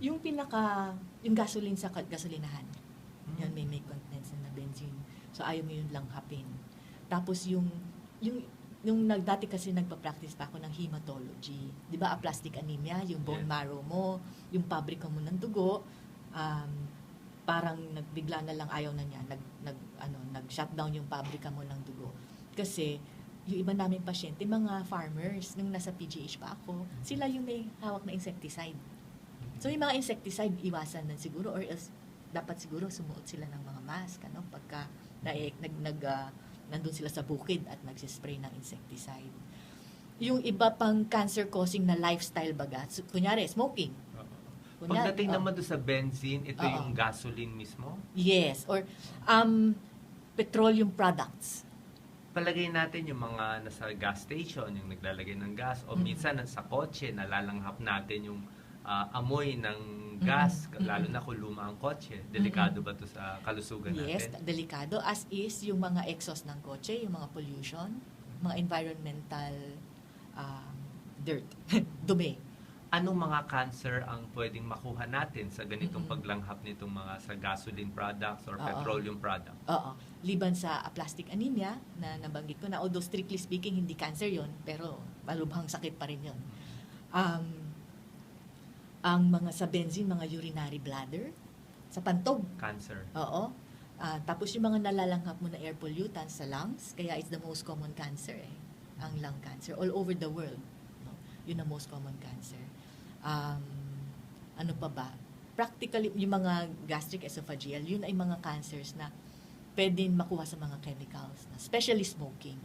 Yung pinaka, yung gasoline sa gasolinahan. Hmm. Yan, may may contents na benzene. So, ayaw mo yun lang hapin. Tapos yung, yung, yung nag, dati kasi nagpa-practice pa ako ng hematology. Di ba, aplastic anemia, yung bone Yes. marrow mo, yung pabrika mo ng dugo, um, parang nagbigla na lang ayaw na niya, nag, nag, ano, nag-shutdown yung pabrika mo ng dugo. Kasi, yung iba naming pasyente, mga farmers, nung nasa PGH pa ako, sila yung may hawak na insecticide. So, yung mga insecticide, iwasan na siguro or else, dapat siguro sumuot sila ng mga mask, ano, pagka na, nag, nag, ah, nandun sila sa bukid at nagsispray ng insecticide. Yung iba pang cancer-causing na lifestyle baga, so, kunyari, smoking. Kunyari, Pagdating oh, naman doon sa benzene, ito Oo. yung gasoline mismo. Yes, or um, petroleum products. Palagay natin yung mga nasa gas station, yung naglalagay ng gas, o Mhm. minsan sa kotse, nalalanghap natin yung ah, amoy ng gas, Mhm. lalo na kung luma ang kotse. Delikado ba to sa kalusugan Yes, natin? delikado. As is, yung mga exhaust ng kotse, yung mga pollution, mga environmental um, dirt, dumi. Anong mga cancer ang pwedeng makuha natin sa ganitong Mhm. paglanghap nitong mga sa gasoline products or Oo. petroleum products? Oo. Liban sa aplastic anemia, na nabanggit ko na, although strictly speaking, hindi cancer yon pero malubhang sakit pa rin yon. Um, ang mga sa benzene, mga urinary bladder, sa pantog, Cancer. Oo. Ah, tapos yung mga nalalanghap mo na air pollutants sa lungs, kaya it's the most common cancer eh, ang lung cancer all over the world. No? Yun ang most common cancer. Um, ano pa ba? Practically, yung mga gastric esophageal, yun ay mga cancers na pwedeng makuha sa mga chemicals, na especially smoking.